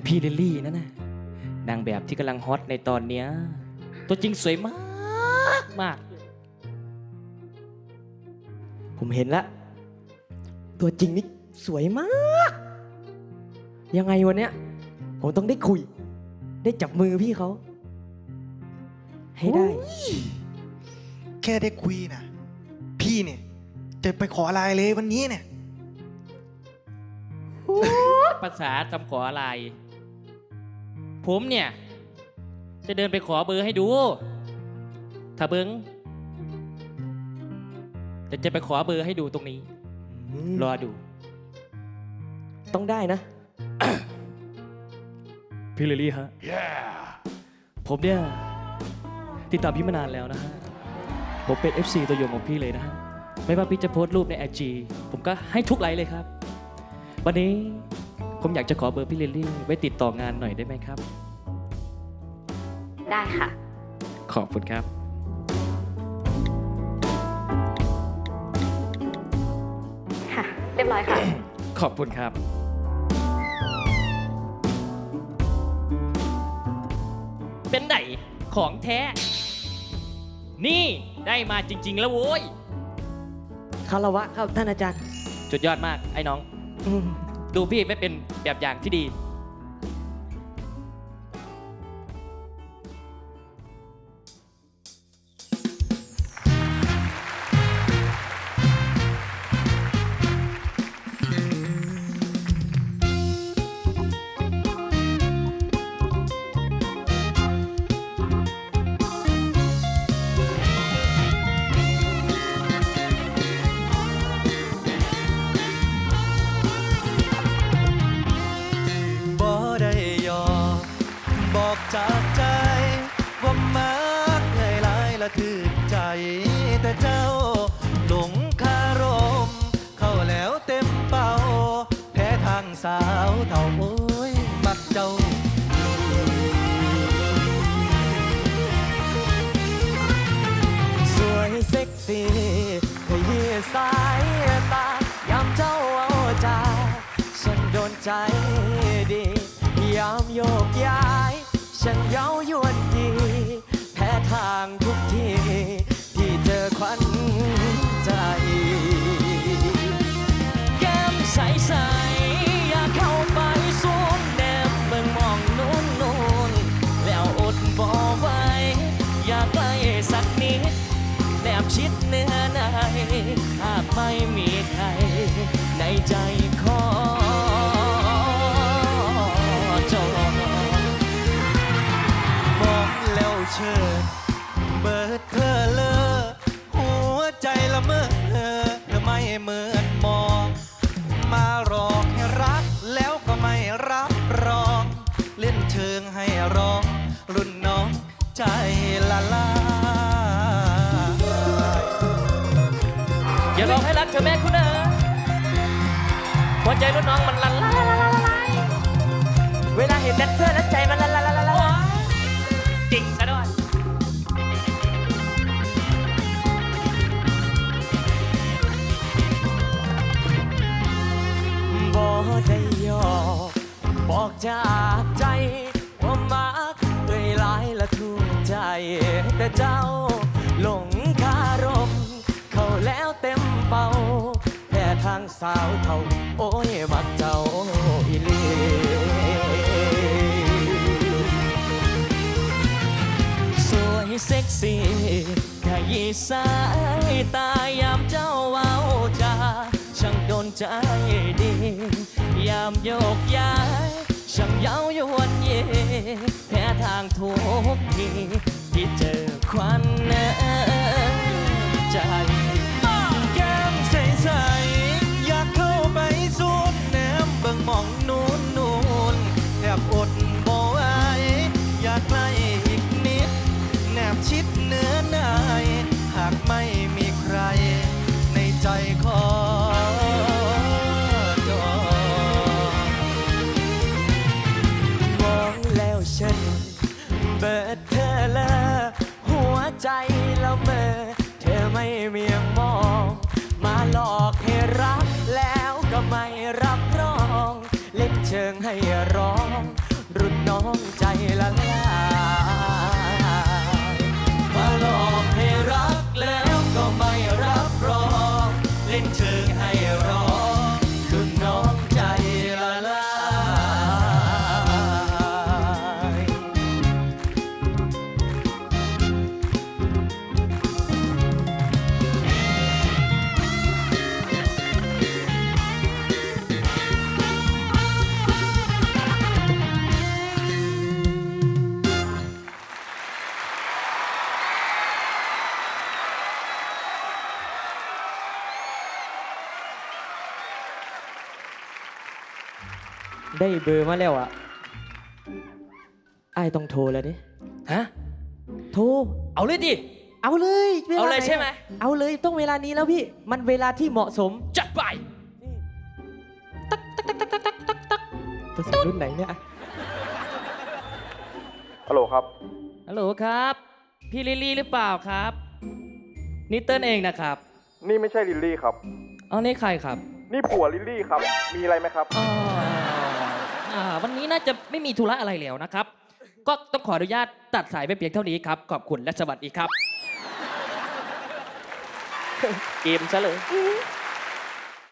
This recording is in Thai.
นั่นพี่ลิลลี่นั่นน่ะนางแบบที่กำลังฮอตในตอนเนี้ยตัวจริงสวยมากมาก ผมเห็นละ ตัวจริงนี่สวยมาก ยังไงวันเนี้ย ผมต้องได้คุย ได้จับมือพี่เขา ให้ได้ แค่ได้คุยนะพี่เนี่ย จะไปขออะไรเลยวันนี้เนี่ย ภาษาจำขออะไร ผมเนี่ย จะเดินไปขอเบอร์ให้ดู ถ้าเบิงจะจะไปขอเบอร์ให้ดูตรงนี้ รอดู ต้องได้นะ พี่ลิลลี่ฮะ ผมเนี่ย ติดตามพี่มานานแล้วนะฮะ ผมเป็น FC ตัวยงของพี่เลยนะฮะ ไม่ว่าพี่จะโพสต์รูปใน IG ผมก็ให้ทุกไลค์เลยครับ วันนี้ ผมอยากจะขอเบอร์พี่ลิลลี่ไว้ติดต่องานหน่อยได้ไหมครับ ได้ค่ะ ขอบคุณครับ ค่ะ เรียบร้อยค่ะ ขอบคุณครับ เป็นไหนของแท้ นี่ได้มาจริง ๆ แล้วโว้ยคารวะครับท่านอาจารย์ จุดยอดมากไอ้น้อง อืม ดูพี่ไม่เป็นแบบอย่างที่ดี สาวเท่าโอ้ย มักเจ้าสวยเซ็กซี่ขยี้สายตายามเจ้าเอาใจฉันโดนใจดียามโยกย้าย ฉันเย้ายวนดี แพ้ทาง อยากใกล้สักนิดแนบชิดเนื้อในหากไม่มีใคร ในใจขอจองมองแล้วเชิญเบิดเธอเล เธอแม่คุณเอ๋หัวใจรุ่นน้องมันละลายละลายละลายเวลาเห็นแดนเซอร์แล้วใจมันละละละละละจริงซะด้วยบ่ได้ยอกบอกจากใจว่ามักเอ่ยหลายละทุกใจแต่เจ้า สาวเท่า โอ้ยมักเจ้าอีลีสวยเซ็กซี่ขยี้สายตายามเจ้าเว้าจาช่างโดนใจดี ยามโยกย้ายช่างเย้ายวนเยแพ้ทางทุกทีที่เจอควันใจ ไม่รับรอง เล่นเชิงให้ร้อง รุ่นน้องใจละลายมาหลอกให้รักแล้วก็ไม่รับรอง เล่นเชิงให้ ได้เบอร์มาแล้วอะไอ้ายต้องโทรแล้วดิฮะ โทร เอาเลยดิ เอาเลยวเอาเลยนใช่ไหม เอาเลยต้องเวลานี้แล้วพี่ มันเวลาที่เหมาะสมจัดไป ตัวสรุ่นไหนเนี่ย ฮัลโหลครับ ฮัลโหลครับ พี่ลิลลี่หรือเปล่าครับ นี่เติ้ลเองนะครับนี่ไม่ใช่ลิลลี่ครับเอานี่ใครครับนี่ผัวลิลลี่ครับ มีอะไรไหมครับอ่า อ่าวันนี้น่าจะไม่มีธุระอะไรแล้วนะครับ ก็ต้องขออนุญาตตัดสายไปเพียงเท่านี้ครับ ขอบคุณและสวัสดีครับ เกมซะเลย